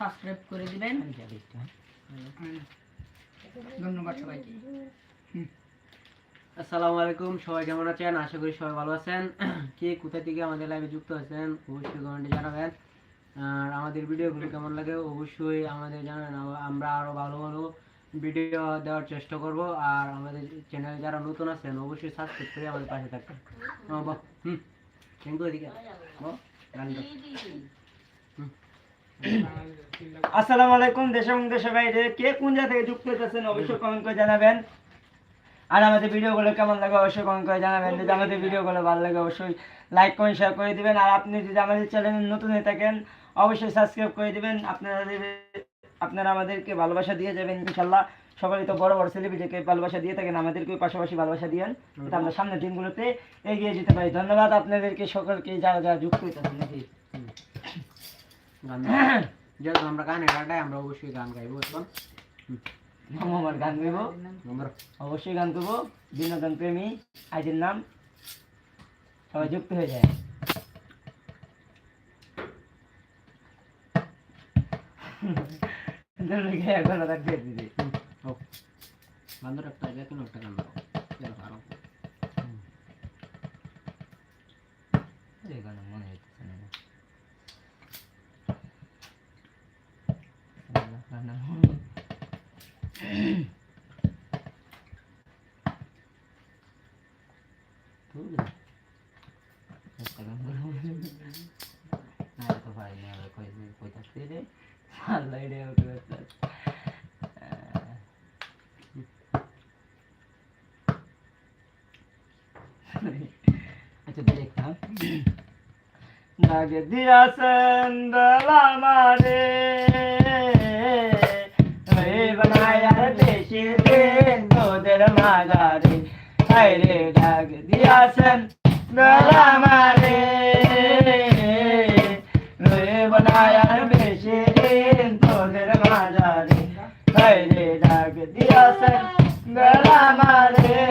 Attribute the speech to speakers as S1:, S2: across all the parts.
S1: Subscribe করে দিবেন। ধন্যবাদ সবাইকে।
S2: আসসালামু আলাইকুম সবাই কেমন আছেন? আশা করি সবাই ভালো আছেন। কে কোথা থেকে আমাদের লাইভে যুক্ত আছেন অবশ্যই কমেন্টে জানাবেন। আর আমাদের ভিডিওগুলো কেমন লাগে অবশ্যই আমাদের জানাবেন। আমরা আরও ভালো ভালো ভিডিও দেওয়ার চেষ্টা করব। আর আমাদের চ্যানেলে যারা নতুন আছেন অবশ্যই সাবস্ক্রাইব করে আমাদের পাশে থাকবেন। হুম। থ্যাংক ইউ এদিকে বাহ, গান গাও।
S3: আসসালামু আলাইকুম, দেশ এবং দেশের বাইরে কে কোন জায়গা যুক্ত অবশ্যই কমেন্ট করে জানাবেন। আর আমাদের ভিডিওগুলো কেমন লাগে অবশ্যই কমেন্ট করে জানাবেন। যদি আমাদের ভিডিওগুলো ভালো লাগে, অবশ্যই লাইক কমেন্ট শেয়ার করে দিবেন। আর আপনি যদি আমাদের চ্যানেলে নতুন হয়ে থাকেন, অবশ্যই সাবস্ক্রাইব করে দিবেন। আপনারা আপনারা আমাদেরকে ভালোবাসা দিয়ে যাবেন ইনশাল্লাহ সবাই তো বড় বড় সেলিব্রিটিকে ভালোবাসা দিয়ে থাকেন, আমাদেরকেও পাশাপাশি ভালোবাসা দিয়েন। আমরা সামনের দিনগুলোতে এগিয়ে যেতে পারি। ধন্যবাদ আপনাদেরকে, সকলকে যারা যারা যুক্ত
S2: গান গাও। যেহেতু আমরা গানের আড্ডায় আমরা অবশ্যই গান গাইবো এখন
S3: আমার গান গাইব
S2: আমরা
S3: অবশ্যই গান করবো বিনোদন প্রেমী আইডির নাম সবাই যুক্ত হয়ে যায় দুর্ভিক্ষে এখন ওরা দিয়ে দিদি
S2: হোক বান্ধব একটা আগে কেন একটা গান গাও চলো, আরো।
S3: এই গানে মনে আচ্ছা দেখতাম লাগে দিয়াছেন দলামারে রে বানায়ার দেশি দিন তোদের মাগারে বানায়ার বেশি দিন তোদের মাঝারে। আরে ডাক দিয়াছেন গলা মারে।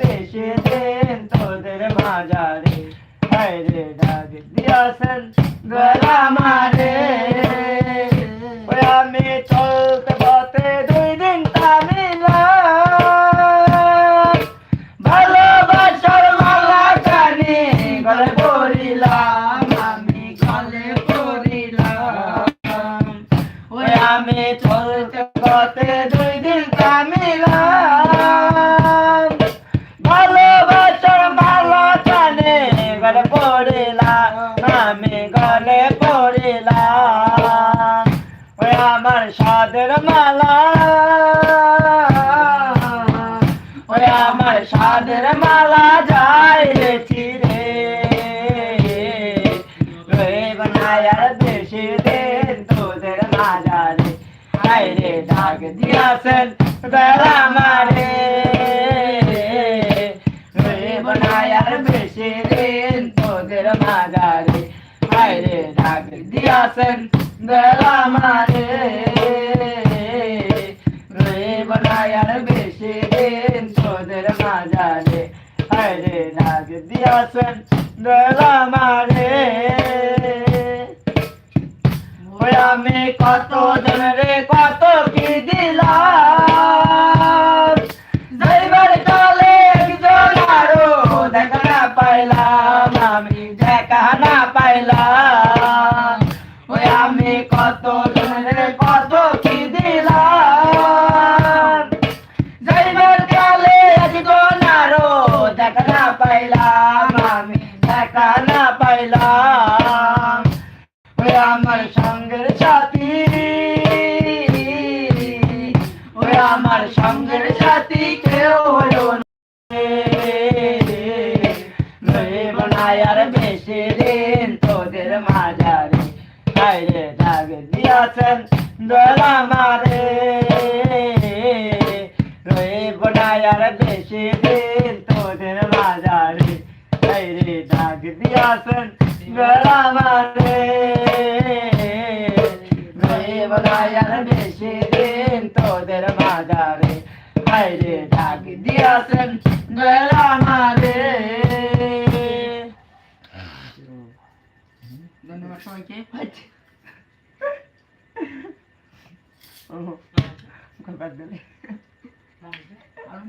S3: দেশে দেন তোদের মাঝারে। হায়রে ডাক দিয়াছেন গলা সাদের মালা। ওই আমার সাদের মালা যাই রে চিরে রে বানায়ার দেশে দেন তোদের মাজারে আইরে ডাক দিয়াছেন বেলা মারে। রে বানায়ার বেশে দেন তোদের মাজারে আইরে ডাক দিয়াছেন বেলা মারে। রে বানায়ার বেশি দিন তোদের মাঝারে। আইরে ডাক দিয়াছেন বেলা মারে। আমি কত রে কত কি আমি দেখা না পাইলাম। ওই আমার সঙ্গের সাথী। ওই আমার সঙ্গের সাথী কেউ হলো না। রে বানায়ার বেশি দিন তোদের মাঝারে। হাইরে দাগ দিয়াছেন দলা মারে রে বানায়ার বেশি দিন দিয়াছেন রে বেশি দিন তোদের ডাক দিয়াছেন মারে
S1: ধন্যবাদ সবাইকে
S3: ও, বাদ দিলে।
S1: আলম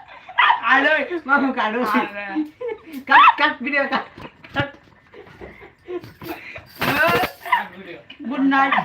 S2: આલો માં હું
S1: કાઢું
S2: છું. Cut cut video cut
S1: good night